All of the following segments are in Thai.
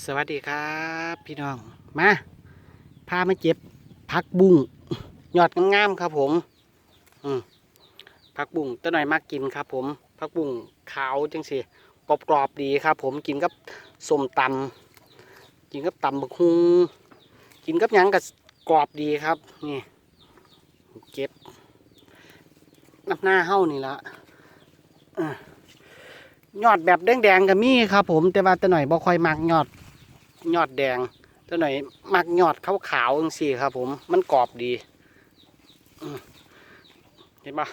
สวัสดีครับ พี่น้อง มาพามาเจ็บพักบุ้งยอดงามๆครับผมอืมพักบุ้งตัวหน่อยมากกินครับ ผมพักบุ้งขาวจังสิกรอบกรอบๆดีครับ ผมกินกับส้มตำกินกับตำบักฮุงกินกับยังกับกรอบดีครับนี่เก็บน้ำหน้าเฮ้านี่ละอะยอดแบบแดงๆก็มีครับ ผมแต่ว่าตัวหน่อยบ่ค่อยมักยอด ยอดแดงตัวหน่อยมักยอดขาวขาวๆจังสี่ครับ ผมมันกรอบดีเห็นปะ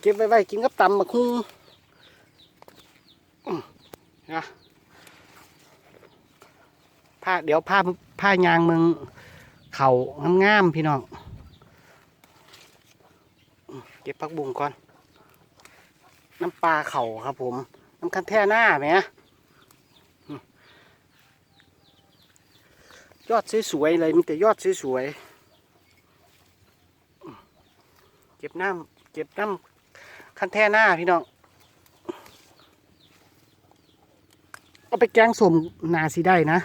เก็บไว้ไว้กินกับตำมะคุ้งนะผ้าเดี๋ยวผ้าผ้ายางมืองเข่างามๆพี่น้องเก็บผักบุ้งก่อน น้ำปลาเข่าครับผม น้ำคันแท่หน้าไหมยอดสวยๆเลยมีแต่ยอดสวยๆเก็บน้ำเก็บน้ำคันแท่หน้าพี่น้องเอาไปแกงสมนาสิได้นะ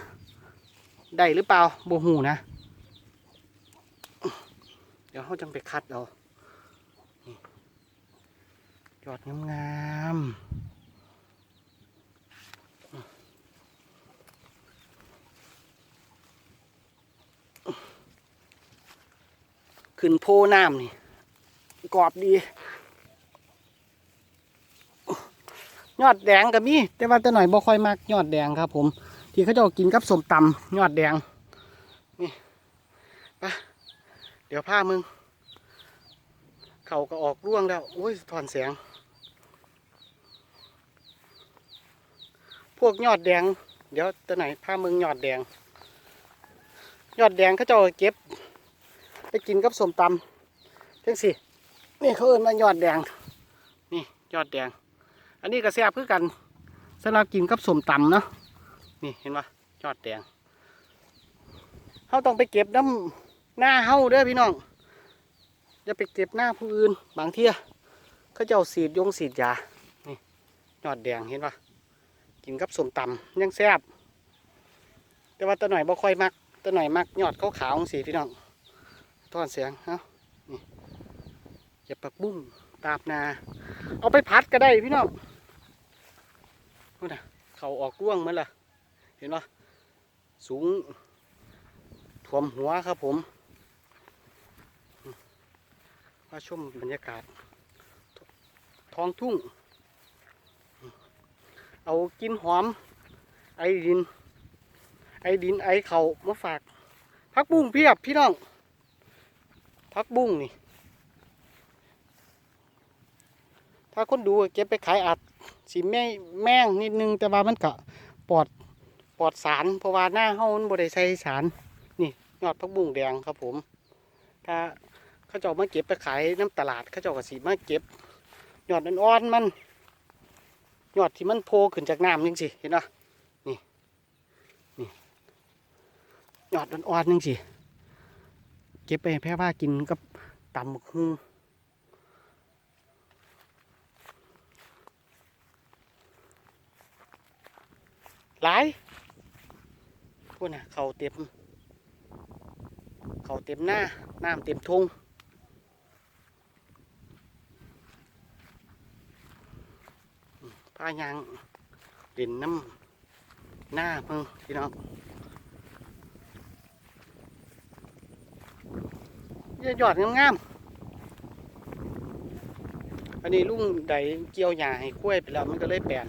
ได้หรือเปล่าโบหูนะ เดี๋ยวเขาจังไปคัดเอายอดงามๆ ขึ้นโพน้ำนี่กรอบดี ยอดแดงก็มีแต่ว่าแต่หน่อยบ่ค่อยมากยอดแดงครับ ผม ที่เขาเจะกินกับสมตำยอดแดงนี่ไปเดี๋ยวผ้ามึง เขาก็ออกร่วงแล้วโอ้ยถอนแสง พวกยอดแดง เดี๋ยวแตัวไหนผ้ามึงยอดแดง ยอดแดงเขาเจะเก็บ กินกับสมตำจังสินี่เขาเอิ้นว่ายอดแดง นี่ยอดแดง อันนี้ก็แซ่บคือกันสำหรับกินกับสมตำเนาะนี่เห็นปะยอดแดงเขาต้องไปเก็บน้ำหน้าเฮาเด้อพี่น้องอย่าไปเก็บหน้าผู้อื่นบางเที่ยเขาจะเจ้าสีดยงสีดยานี่ยอดแดงเห็นปะกินกับสมตำยังแซ่บแต่ว่าตัวหน่อยบ่ค่อยมักตัวหน่อยมักยอดขาวๆสีพี่น้อง ทอนเสียงเอ้านี่อย่าปักบุ้งตาบนา เอาไปพัดก็ได้พี่น้องนู่นนะเขาออกร่วงมือนล่ะ เห็นปะสูงท่วมหัวครับผมมาชมบรรยากาศ ท้องทุ่ง เอากินหอม ไอดิน ไอดินไอเขามาฝาก พักบุ้งเพียบพี่น้อง พักบุ้งนี่ ถ้าคนดูเก็บไปขายอาจสิแม่แม่งนิดนึง แต่ว่ามันก็ปลอดปลอดสารเพราะว่าหน้าเฮามันบ่ได้ใส่สาร นี่ยอดพักบุ้งแดงครับผม ถ้าเขาเจ้ามาเก็บไปขายน้ำตลาดเขาเจ้าก็สิมาเก็บยอดอ่อนๆมันยอดที่มันโผล่ขึ้นจากน้ำจังสิเห็นปะนี่นี่ยอดอ่อนๆจังสิ เก็บไปแพร่ว่ากินกับตำบักหุ่หลายพวกน่ะเขาเต็มเขาเต็มหน้าน้ำเต็มทงผ้ายางด่นน้ำหน้าเพิ่งพี่น้อง ยอดงามๆ อันนี้ลุงใดเกี่ยวหญ้าให้กล้วยไปแล้วมันก็เลยแปลน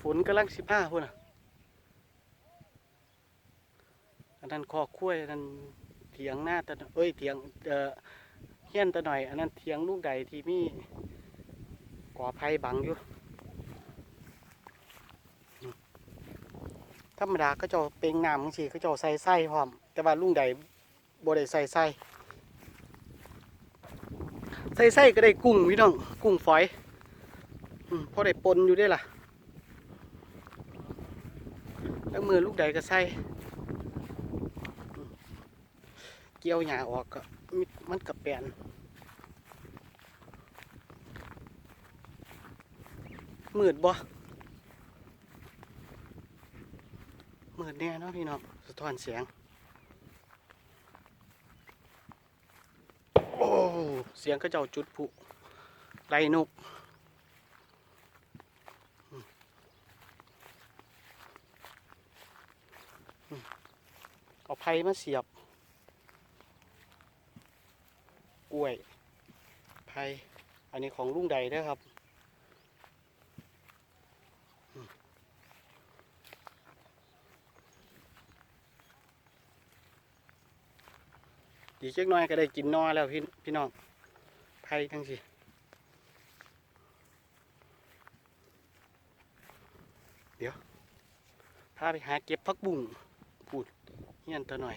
ฝนกำลังสิบห้าพุ่นอะ อันนั้นคอกกล้วยอันนั้นเถียงหน้าตะเอ้ยเถียงเอ่อเฮี้ยนตะหน่อย อันนั้นเถียงลูกใดที่มีก่อไผ่บังอยู่ ธรรมดาก็จะเปลงน้ำบางทีก็จะใส่ไส้พร้อม แต่ว่าลุงใดบ่ได้ใส่ไส้ใส่ไส้ก็ได้กุ้งพี่น้อง กุ้งฝอยพอได้ปนอยู่ได้ล่ะ แล้วมือลูกใดก็ใส่เกี่ยวหญ้าออกก็มิมันกับแปลนมืดบ่มืดแน่เนาะ พี่น้องสะท้อนเสียง โอ้ เสียงก็เจ้าจุดผุไล่นกเอาไผ่มาเสียบ กล้วยไผ่อันนี้ของลุงใดเด้อครับ ดีเช็กหน้อยก็ได้กินนอแล้วพี่พี่น้องไผ่ทั้งสิเดี๋ยวพาไปหาเก็บพักบุ้งพูดเฮียนตัวหน่อย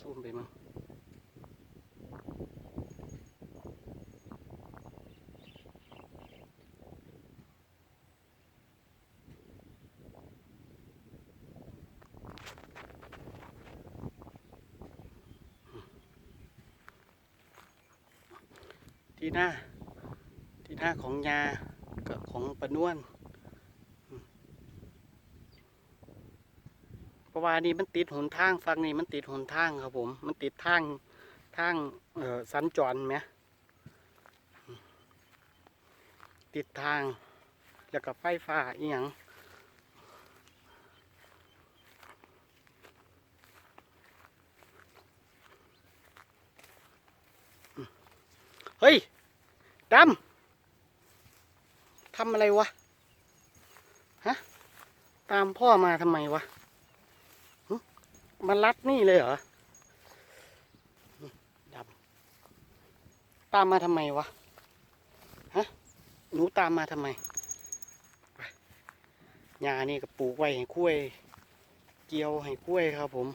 ซูมไปมั้ง ที่หน้า ที่หน้าของยากับของปนวนเพราะว่านี่มันติดหนทางฟังนี่มันติดหนทางครับผม มันติดทางทางเออสัญจรไหมอืมติดทาง แล้วก็ไฟฟ้าอีหยัง เฮ้ยดำทำอะไรวะ ฮะ ตามพ่อมาทำไมวะหึมาลัดนี่เลยเหรอดำตามมาทำไมวะ ฮะ หนูตามมาทำไมไปหญ้านี่ก็ปลูกไว้ให้กล้วยเกี่ยวให้กล้วยครับผม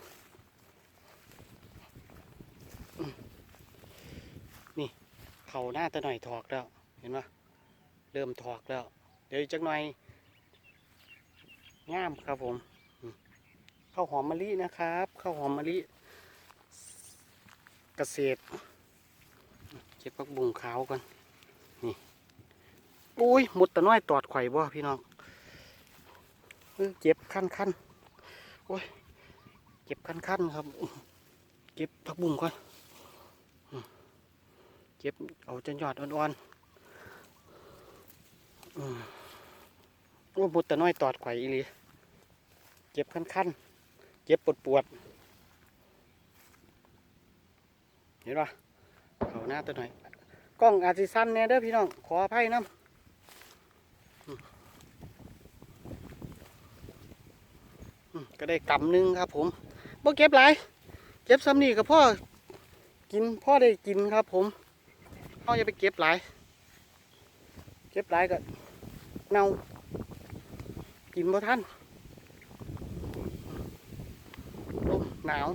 อืมนี่ เขาหน้าตะหน่อยถอกแล้ว เห็นปะเริ่มถอกแล้ว เดี๋ยวจักหน่อยงามครับผมข้าวหอมมะลินะครับข้าวหอมมะลิเกษตรเก็บผักบุ้งขาวกันนี่อุ้ยหมดตะน้อยตอดไข่บ่พี่น้องเออเจ็บขั้นขั้นโอ้ยเจ็บขั้นขั้นครับ เก็บผักบุ้งก่อน ก็บเอาจนยอดอ่อนๆอืมโอ้บุตรน้อยตอดไข่อีลีเจ็บคันๆเจ็บปวดปวดๆเห็นปะเขาหน้าตัวหน่อยกล้องอาจสิสั้นเนี่ยเด้อพี่น้องขออภัยน้ำก็ได้กำหนึ่งครับผมบ่เก็บหลาย เก็บซ้ำนี่กับพ่อกินพ่อได้กินครับผม พ่ออย่าไปเก็บหลาย เก็บหลายก็เน่ากินบ่ทันลมหนาว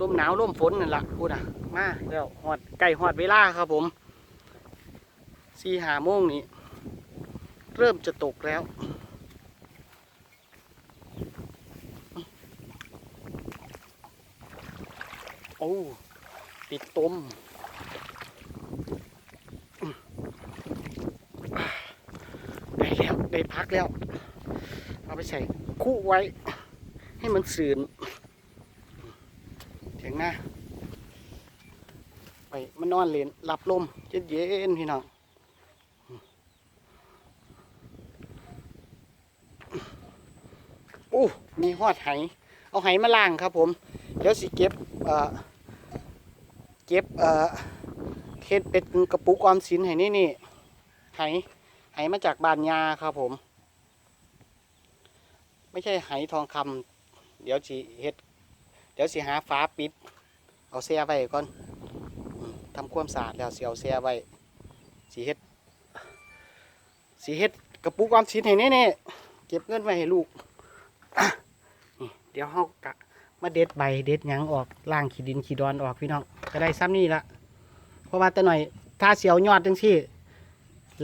ลมหนาวลมฝนนั่นละพูดอะ มาแล้วหอดไก่หอดเวลาครับผมสี่หาโมงนี้ เริ่มจะตกแล้วโอ้ติดตม ได้แล้วได้ พักแล้ว เอาไปใส่คู่ไว้ ให้มันสื่นเถียงหน้าไปมันนอนเลนหลับลมเย็นเย็นๆพี่น้องอู้มีหอดไหเอาไหมาล่างครับผม เดี๋ยวสิเก็บเอ่อเก็บเอ่อเฮ็ดเป็ดกระปุกออมสินให้นี่นี่ไห ไหมาจากบานยาครับผม ไม่ใช่ไหทองคำเดี๋ยวสิเฮ็ด เดี๋ยวสิหาฟ้าปิด เอาแช่ไว้ก่อนอืมทำความสะอาดแล้วเสิเอาแช่ไว้สิเฮ็ดสิเฮ็ดกระปุกความสินให้แน่ๆเก็บเงินไว้ให้ลูกเดี๋ยวเฮากะมาเด็ดใบเด็ดหยังออกล่างขี้ดินขี้ดอนออกพี่น้องก็ได้ซ้ำนี่ละเพราะว่าแต่หน่อยถ้าเสียวยอดจังซี่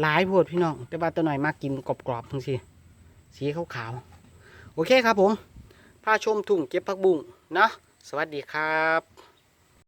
หลายพวดพี่น้องแต่ว่าตัวหน่อยมากกินกรอบๆทั้งสิสีขาวๆโอเคครับผมพาชมถุงเก็บผักบุ้งนะสวัสดีครับ